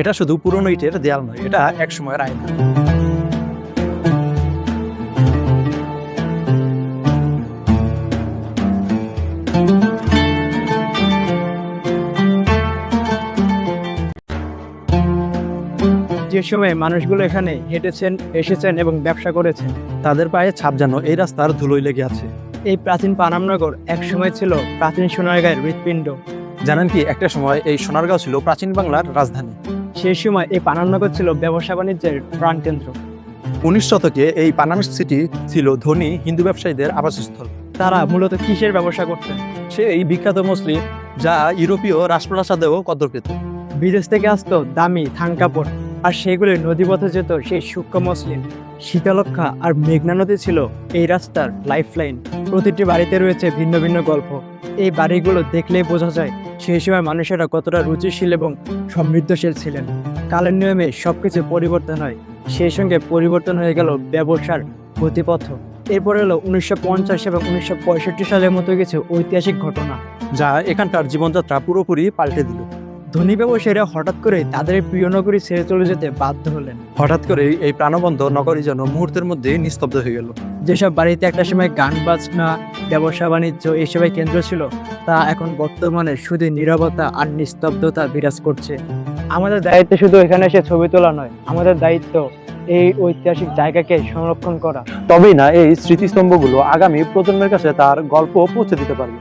এটা শুধু পুরনো ইটের দেয়াল নয় এটা এক সময়ের আয়না। যে সময় মানুষগুলো এখানে হেঁটেছেন এসেছেন এবং ব্যবসা করেছেন তাদের পায়ে ছাপ যেন এই রাস্তার ধুলোয় লেগে আছে। এই প্রাচীন পানামনগর এক সময় ছিল প্রাচীন সোনারগাঁয়ের হৃৎপিণ্ড। জানেন কি একটা সময় এই সোনারগাঁও ছিল প্রাচীন বাংলার রাজধানী। সেই সময় এই পানামনগর ছিল ব্যবসা বাণিজ্যের প্রাণকেন্দ্র। উনিশ শতকে এই পানাম সিটি ছিল ধনী হিন্দু ব্যবসায়ীদের আবাসস্থল। তারা মূলত কিসের ব্যবসা করতেন সেই এই বিখ্যাত মুসলিম যা ইউরোপীয় রাষ্ট্রপ্রাসাদেও কদরকৃত। বিদেশ থেকে আসতো দামি থান কাপড় আর সেগুলি নদীপথে যেত সেই সূক্ষ্ম মসলিন শীতলক্ষা আর মেঘনা নদী ছিল এই রাস্তার লাইফলাইন প্রতিটি বাড়িতে রয়েছে ভিন্ন ভিন্ন গল্প। এই বাড়িগুলো দেখলেই বোঝা যায় সেই সময় মানুষেরা কতটা রুচিশীল এবং সমৃদ্ধশীল ছিলেন। কালের নিয়মে সবকিছু পরিবর্তন হয়। সেই সঙ্গে পরিবর্তন হয়ে গেল ব্যবসার গতিপথ। এরপর হলো উনিশশো পঞ্চাশ এবং উনিশশো পঁয়ষট্টি সালের মতো কিছু ঐতিহাসিক ঘটনা, যা এখানকার জীবনযাত্রা পুরোপুরি পাল্টে দিল। ধনী ব্যবসায়ীরা হঠাৎ করে তাদের প্রিয় নগরী ছেড়ে চলে যেতে বাধ্য হলেন। হঠাৎ করে এই প্রাণবন্ত নগরী যেন মুহূর্তের মধ্যে নিস্তব্ধ হয়ে গেল। যেসব বাড়িতে একটা সময় গান বাজনা ব্যবসা বাণিজ্য এসবের কেন্দ্র ছিল তা এখন বর্তমানে শুধু নীরবতা আর নিস্তব্ধতা বিরাজ করছে। আমাদের দায়িত্ব শুধু এখানে এসে ছবি তোলা নয় আমাদের দায়িত্ব এই ঐতিহাসিক জায়গাকে সংরক্ষণ করা। তবেই না এই স্মৃতিস্তম্ভগুলো আগামী প্রজন্মের কাছে তার গল্প পৌঁছে দিতে পারবে।